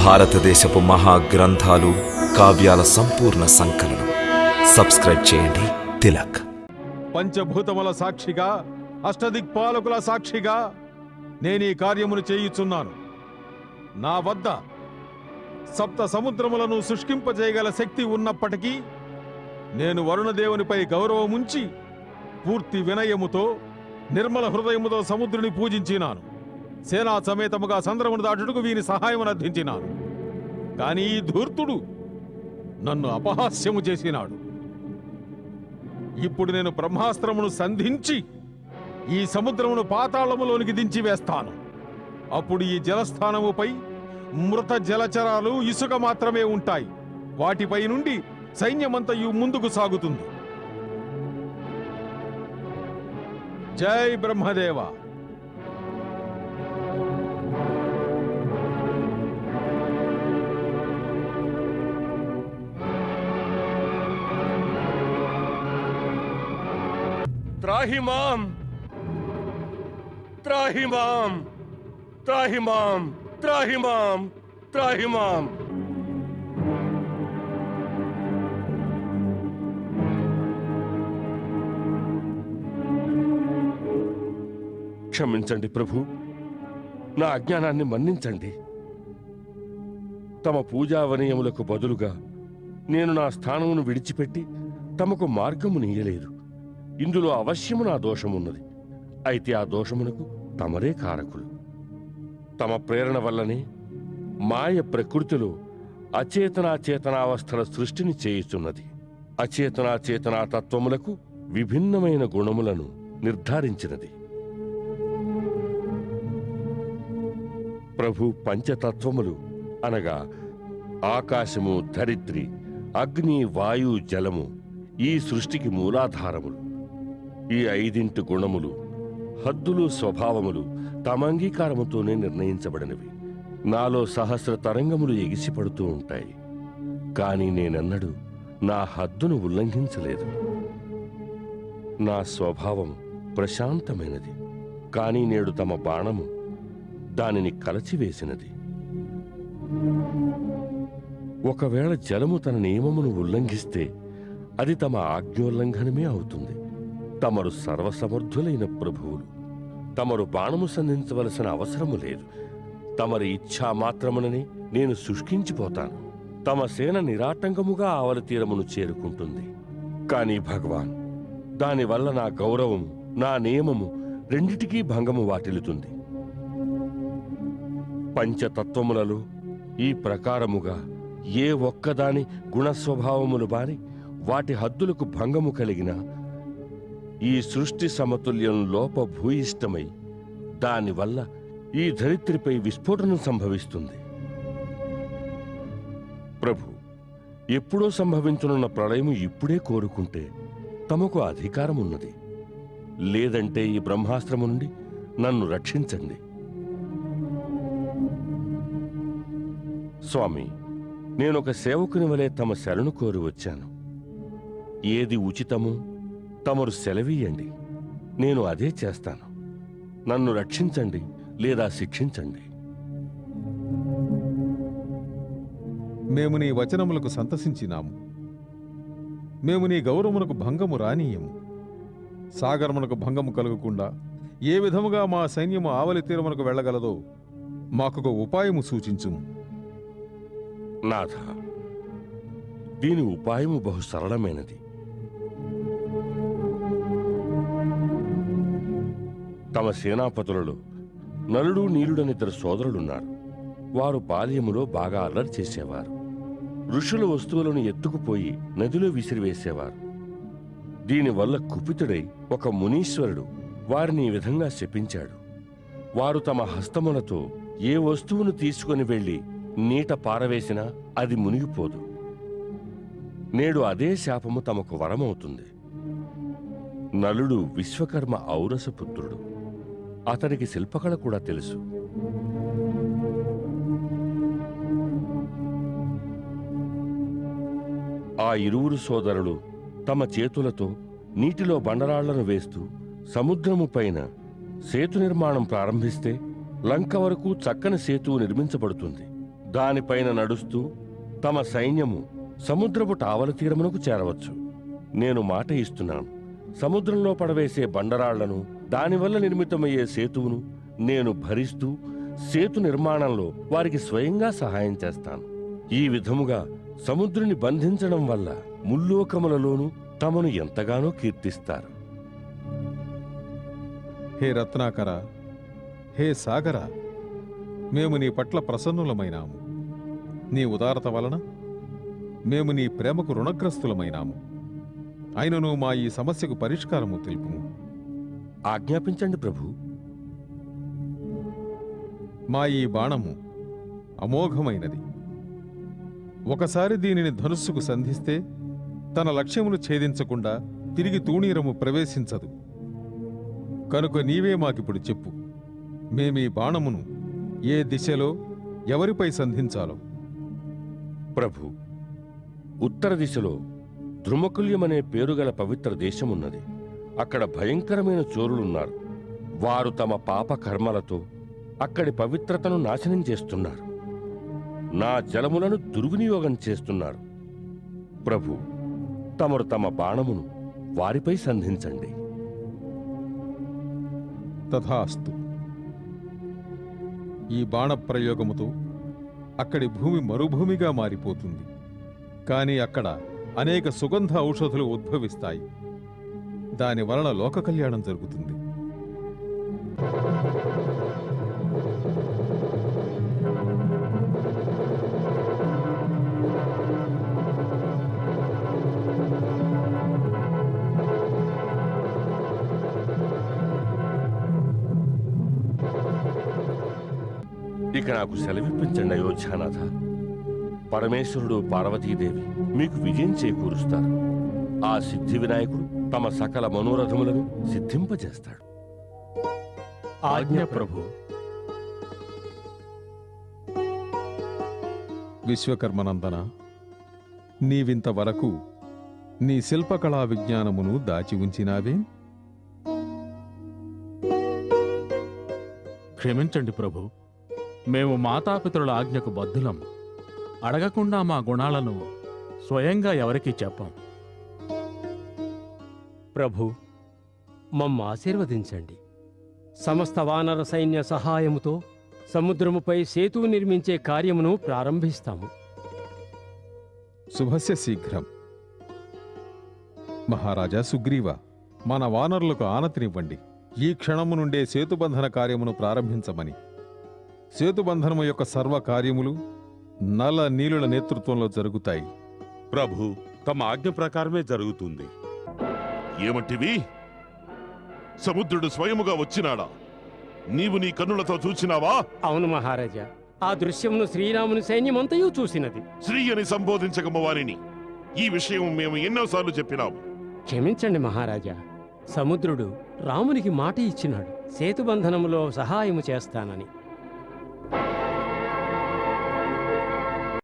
భారతదేశపు మహా గ్రంథాలు కావ్యాల సంపూర్ణ సంకలనం. సబ్స్క్రైబ్ చేయండి. తిలక్. పంచభూతముల సాక్షిగా అష్టదిక్పాలకుల సాక్షిగా నేను ఈ కార్యమును చేయుచున్నాను. నా వద్ద సప్త సముద్రములను శుష్కింపజేయగల శక్తి ఉన్నప్పటికీ నేను వరుణదేవునిపై గౌరవముంచి పూర్తి వినయముతో నిర్మల హృదయముతో సముద్రుని పూజించినాను. సేనా సమేతముగా సంద్రమును దాటుటకు వీని సహాయమును అర్థించినాను. కానీ ఈ ధూర్తుడు నన్ను అపహాస్యము చేసినాడు. ఇప్పుడు నేను బ్రహ్మాస్త్రమును సంధించి ఈ సముద్రమును పాతాళములోనికి దించి వేస్తాను అప్పుడు ఈ జలస్థానముపై మృత జలచరాలు ఇసుక మాత్రమే ఉంటాయి. వాటిపై నుండి సైన్యమంతయు ముందుకు సాగుతుంది. జై బ్రహ్మదేవ! త్రాహి మాం త్రాహి మాం త్రాహి మాం త్రాహి మాం త్రాహి మాం క్షమించండి ప్రభు. నా అజ్ఞానాన్ని మన్నించండి. తమ పూజా వనయములకు బదులుగా నేను నా స్థానమును విడిచిపెట్టి తమకు మార్గము నీయలేదు ఇందులో అవశ్యము నా దోషమున్నది. అయితే ఆ దోషమునకు తమరే కారకులు. తమ ప్రేరణ వల్లనే మాయ ప్రకృతిలో అచేతనాచేతనావస్థల సృష్టిని చేయుచున్నది. అచేతనాచేతనా తత్వములకు విభిన్నమైన గుణములను నిర్ధారించినది. ప్రభు పంచతత్వములు అనగా ఆకాశము ధరిత్రి అగ్ని వాయు జలము ఈ సృష్టికి మూలాధారములు. ఈ ఐదింటి గుణములు హద్దులు స్వభావములు తమ అంగీకారముతోనే నిర్ణయించబడినవి. నాలో సహస్ర తరంగములు ఎగిసిపడుతూ ఉంటాయి. కాని నేనెన్నడూ నా హద్దును ఉల్లంఘించలేదు. నా స్వభావం ప్రశాంతమైనది. కాని నేడు తమ బాణము దానిని కలచివేసినది. ఒకవేళ జలము తన నియమమును ఉల్లంఘిస్తే అది తమ ఆజ్ఞోల్లంఘనమే అవుతుంది. తమరు సర్వసమర్థులైన ప్రభువులు. తమరు బాణము సంధించవలసిన అవసరము లేదు. తమరి ఇచ్ఛా మాత్రమునని నేను శుష్కించిపోతాను తమ సేన నిరాటంకముగా ఆవల తీరమును చేరుకుంటుంది. కానీ భగవాన్ దానివల్ల నా గౌరవము నా నియమము రెండిటికీ భంగము వాటిల్లుతుంది. పంచతత్వములలో ఈ ప్రకారముగా ఏ ఒక్కదాని గుణస్వభావములు బారి వాటి హద్దులకు భంగము కలిగినా ఈ సృష్టి సమతుల్యం లోపభూయిష్టమై దానివల్ల ఈ ధరిత్రిపై విస్ఫోటనం సంభవిస్తుంది. ప్రభు ఎప్పుడో సంభవించనున్న ప్రళయము ఇప్పుడే కోరుకుంటే తమకు అధికారం ఉన్నది లేదంటే ఈ బ్రహ్మాస్త్రము నుండి నన్ను రక్షించండి. స్వామి నేనొక సేవకుని వలె తమ శరణు కోరి వచ్చాను. ఏది ఉచితమో? తమరు సెలవీయండి. నేను అదే చేస్తాను. నన్ను రక్షించండి లేదా శిక్షించండి. మేము నీ వచనములకు సంతసించినాము. మేము నీ గౌరవమునకు భంగము రానీయము. సాగరమునకు భంగము కలగకుండా ఏ విధముగా మా సైన్యము ఆవలి తీరమునకు వెళ్ళగలదో మాకొక ఉపాయము సూచించుము. నాథ దీని ఉపాయము బహు సరళమైనది. తమ సేనాపతులలో నలుడు నీలుడనిద్దరు సోదరులున్నారు. వారు బాల్యములో బాగా అల్లరి చేసేవారు. ఋషుల వస్తువులను ఎత్తుకుపోయి నదిలో విసిరివేసేవారు. దీనివల్ల కుపితుడై ఒక మునీశ్వరుడు వారిని ఈ విధంగా శపించాడు. వారు తమ హస్తములతో ఏ వస్తువును తీసుకుని వెళ్ళి నీట పారవేసినా అది మునిగిపోదు. నేడు అదే శాపము తమకు వరమవుతుంది. నలుడు విశ్వకర్మ ఔరసపుత్రుడు అతనికి శిల్పకళ కూడా తెలుసు. ఆ ఇరువురు సోదరులు తమ చేతులతో నీటిలో బండరాళ్ళను వేస్తూ సముద్రము పైన సేతు నిర్మాణం ప్రారంభిస్తే లంక వరకు చక్కని సేతువు నిర్మించబడుతుంది. దానిపైన నడుస్తూ తమ సైన్యము సముద్రపు టావల తీరమునకు చేరవచ్చు. నేను మాట ఇస్తున్నాను. సముద్రంలో పడవేసే బండరాళ్ళను దానివల్ల నిర్మితమయ్యే సేతువును నేను భరిస్తూ సేతు నిర్మాణంలో వారికి స్వయంగా సహాయం చేస్తాను. ఈ విధముగా సముద్రుని బంధించడం వల్ల ముల్లోకములలోనూ తమను ఎంతగానో కీర్తిస్తారు. హే రత్నాకర హే సాగర మేము నీ పట్ల ప్రసన్నులమైనాము. నీ ఉదారత వలన మేము నీ ప్రేమకు రుణగ్రస్తులమైనాము. అయినను మా ఈ సమస్యకు పరిష్కారము తెలుపుము. ఆజ్ఞాపించండి ప్రభు. మా ఈ బాణము అమోఘమైనది. ఒకసారి దీనిని ధనుస్సుకు సంధిస్తే తన లక్ష్యమును ఛేదించకుండా తిరిగి తూణీరము ప్రవేశించదు. కనుక నీవే మాకిప్పుడు చెప్పు మేమీ బాణమును ఏ దిశలో ఎవరిపై సంధించాలో? ప్రభు ఉత్తర దిశలో ద్రుమకుల్యమనే పేరుగల పవిత్ర దేశమున్నది. అక్కడ భయంకరమైన చోరులున్నారు. వారు తమ పాప కర్మలతో అక్కడి పవిత్రతను నాశనం చేస్తున్నారు. నా జలములను దుర్వినియోగం చేస్తున్నారు. ప్రభు తమరు తమ బాణమును వారిపై సంధించండి. తథాస్తు. ఈ బాణప్రయోగముతో అక్కడి భూమి మరుభూమిగా మారిపోతుంది. కానీ అక్కడ అనేక సుగంధ ఔషధులు ఉద్భవిస్తాయి. దాని వలన లోక కళ్యాణం జరుగుతుంది. ఇక నాకు సెలవిప్పించండి అయోధ్యానాథ. పరమేశ్వరుడు పార్వతీదేవి మీకు విజయం చేకూరుస్తారు. ఆ సిద్ధి వినాయకుడు తమ సకల మనోరథములను సిద్ధింపజేస్తాడు. ఆజ్ఞ ప్రభు. విశ్వకర్మనందన నీవింత వరకు నీ శిల్పకళా విజ్ఞానమును దాచి ఉంచినావే? క్షమించండి ప్రభు మేము మాతాపితరుల ఆజ్ఞకు బద్ధులం. అడగకుండా మా గుణాలను స్వయంగా ఎవరికీ చెప్పం. ప్రభు మమ్మ ఆశీర్వదించండి. సమస్త వానర సైన్య సహాయముతో సముద్రముపై సేతువు నిర్మించే కార్యమును ప్రారంభిస్తాము. శుభస్య శీఘ్రం. మహారాజా సుగ్రీవ మన వానరులకు ఆనతినివ్వండి. ఈ క్షణము నుండే సేతుబంధన కార్యమును ప్రారంభించమని. సేతుబంధనము యొక్క సర్వ కార్యములు నల నీలుల నేతృత్వంలో జరుగుతాయి. ప్రభు తమ ఆజ్ఞ ప్రకారమే జరుగుతుంది. ఏమంటివి? సముద్రుడు స్వయముగా వచ్చినాడా? నీవు నీ కన్నులతో చూచినావా? అవును మహారాజా. ఆ దృశ్యమును శ్రీరాముని సైన్యమంతయు చూసినది. శ్రీ అని సంబోధించకము వారిని. ఈ విషయం మేము ఎన్నోసార్లు చెప్పినాము. క్షమించండి మహారాజా. సముద్రుడు రామునికి మాట ఇచ్చినాడు. సేతుబంధనములో సహాయము చేస్తానని.